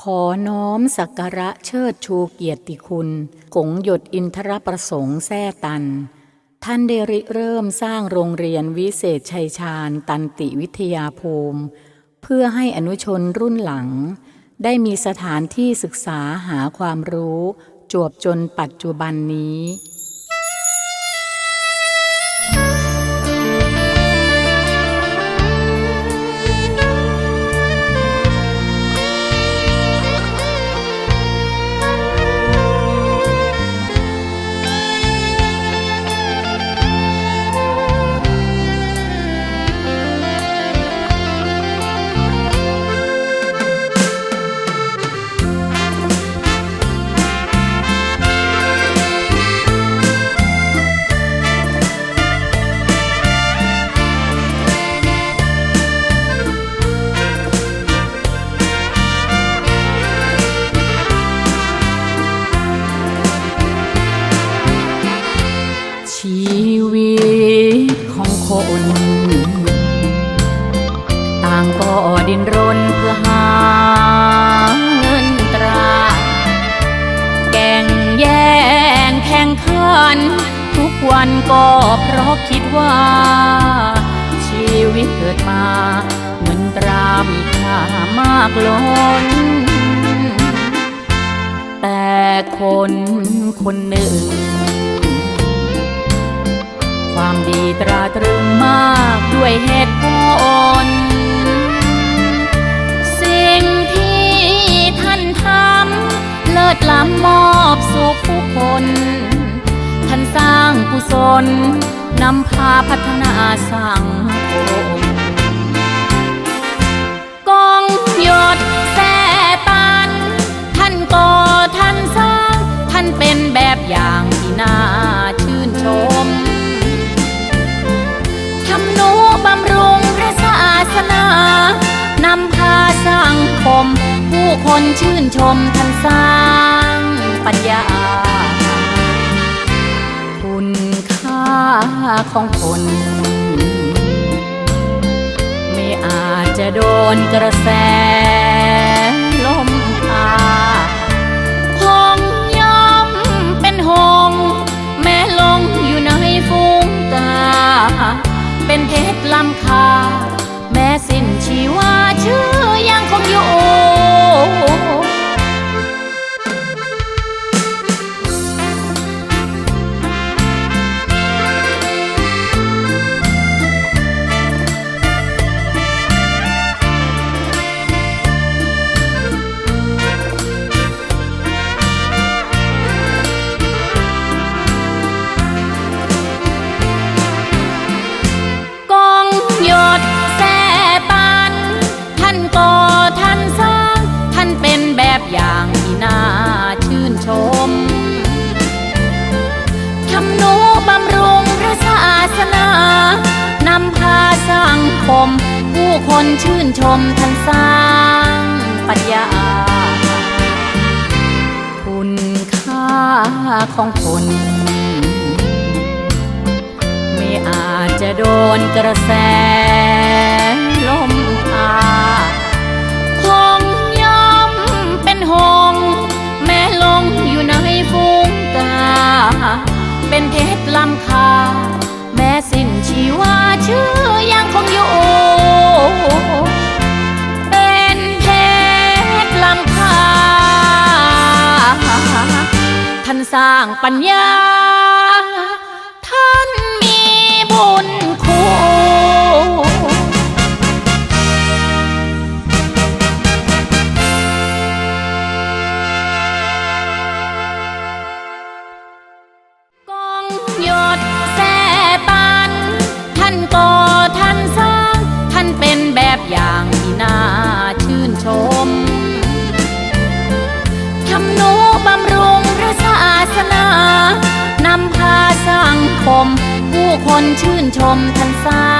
ขอน้อมสักการะเชิดชูเกียรติคุณกงหยดอินทรประสงค์แท่ตัน ท่านได้ริเริ่มสร้างโรงเรียนวิเศษชัยชาญตันติวิทยาภูมิ เพื่อให้อนุชนรุ่นหลัง ได้มีสถานที่ศึกษาหาความรู้ จวบจนปัจจุบันนี้ ดินรนเพื่อหาเงินตรา แก่งแย่งแข่งขัน ทุกวันก็เพราะคิดว่า ชีวิตเกิดมาเงินตรามีค่ามากล้น แต่คนคนหนึ่ง ความดีตราตรึงมากด้วยเหำเลิศล้ำมอบสู่ผู้คน ท่านสร้างกุศลนำพาพัฒนาสังคมกองหยดแสตัน ท่านก่อท่านสร้าง ท่านเป็นแบบอย่างที่น่าชื่นชมทำนุบำรุงพระศาสนานำพาสัง ผู้คนชื่นชมท่านสร้างปัญญา คุณค่าของคน ไม่อาจจะโดนกระแสลมพาคงย่อมเป็นหง แม้ลงอยู่ในฝูงกา เป็นเพชรลำคา แม้สิ้นชีวา สังคม ผู้คนชื่นชมท่านสร้างปัญญา คุณค่าของคนไม่อาจจะโดนกระแส ท่านสร้างปัญญา ท่านมีบุญคุณ ชื่นชมท่านสา